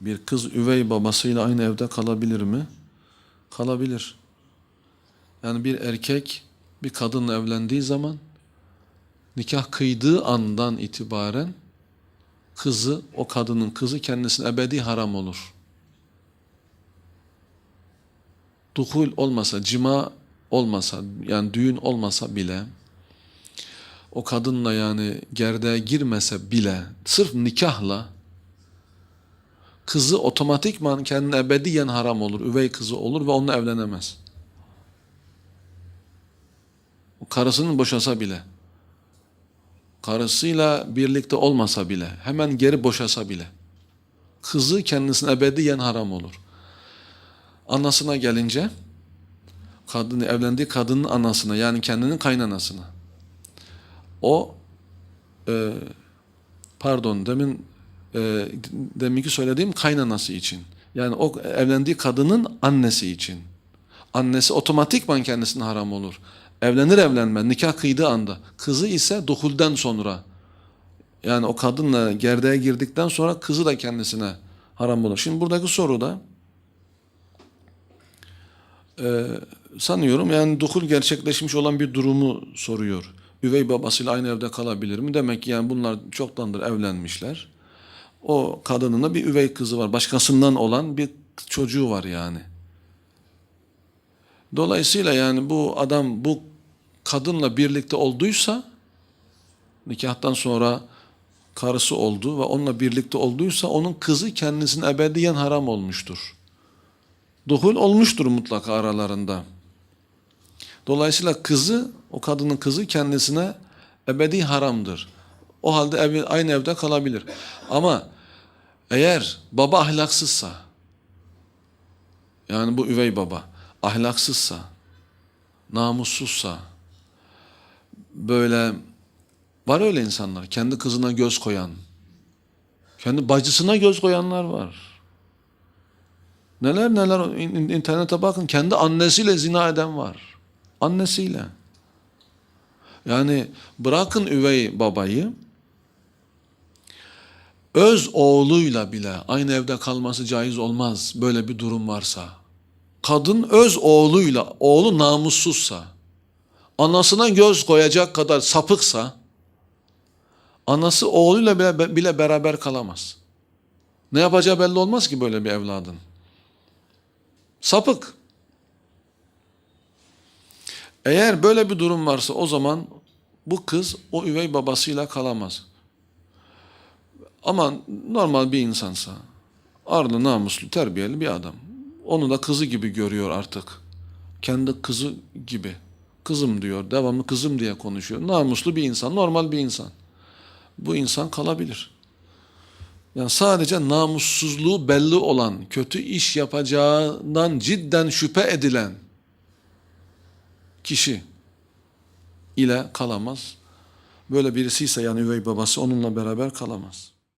Bir kız üvey babasıyla aynı evde kalabilir mi? Kalabilir. Yani bir erkek bir kadınla evlendiği zaman nikah kıydığı andan itibaren kızı, o kadının kızı kendisine ebedi haram olur. Duhul olmasa, cima olmasa, yani düğün olmasa bile, o kadınla yani gerdeğe girmese bile, sırf nikahla, kızı otomatikman kendine ebediyen haram olur, üvey kızı olur ve onunla evlenemez. Karısının boşasa bile, karısıyla birlikte olmasa bile, hemen geri boşasa bile, kızı kendisine ebediyen haram olur. Anasına gelince, kadını evlendiği kadının anasına yani kendinin kaynanasına. O e, pardon demin e, deminki söylediğim kaynanası için. Yani o evlendiği kadının annesi için. Annesi otomatikman kendisine haram olur. Evlenir evlenmez nikah kıydığı anda. Kızı ise duhulden sonra. Yani o kadınla gerdeğe girdikten sonra kızı da kendisine haram olur. Şimdi buradaki soruda e, sanıyorum yani duhul gerçekleşmiş olan bir durumu soruyor. Üvey babasıyla aynı evde kalabilir mi? Demek ki yani bunlar çoktandır evlenmişler. O kadının da bir üvey kızı var. Başkasından olan bir çocuğu var yani. Dolayısıyla yani bu adam bu kadınla birlikte olduysa nikahtan sonra karısı oldu ve onunla birlikte olduysa onun kızı kendisine ebediyen haram olmuştur. Duhul olmuştur mutlaka aralarında. Dolayısıyla kızı, o kadının kızı kendisine ebedi haramdır. O halde ev, aynı evde kalabilir. Ama eğer baba ahlaksızsa, yani bu üvey baba ahlaksızsa, namussuzsa, böyle var öyle insanlar, kendi kızına göz koyan, kendi bacısına göz koyanlar var. Neler neler in- internete bakın kendi annesiyle zina eden var. Annesiyle. Yani bırakın üvey babayı öz oğluyla bile aynı evde kalması caiz olmaz böyle bir durum varsa. Kadın öz oğluyla, oğlu namussuzsa, anasına göz koyacak kadar sapıksa, anası oğluyla bile, bile beraber kalamaz. Ne yapacağı belli olmaz ki böyle bir evladın. Sapık. Eğer böyle bir durum varsa o zaman bu kız o üvey babasıyla kalamaz. Ama normal bir insansa, arlı, namuslu, terbiyeli bir adam. Onu da kızı gibi görüyor artık. Kendi kızı gibi. Kızım diyor, devamlı kızım diye konuşuyor. Namuslu bir insan, normal bir insan. Bu insan kalabilir. Yani sadece namussuzluğu belli olan, kötü iş yapacağından cidden şüphe edilen kişi ile kalamaz. Böyle birisi ise yani üvey babası onunla beraber kalamaz.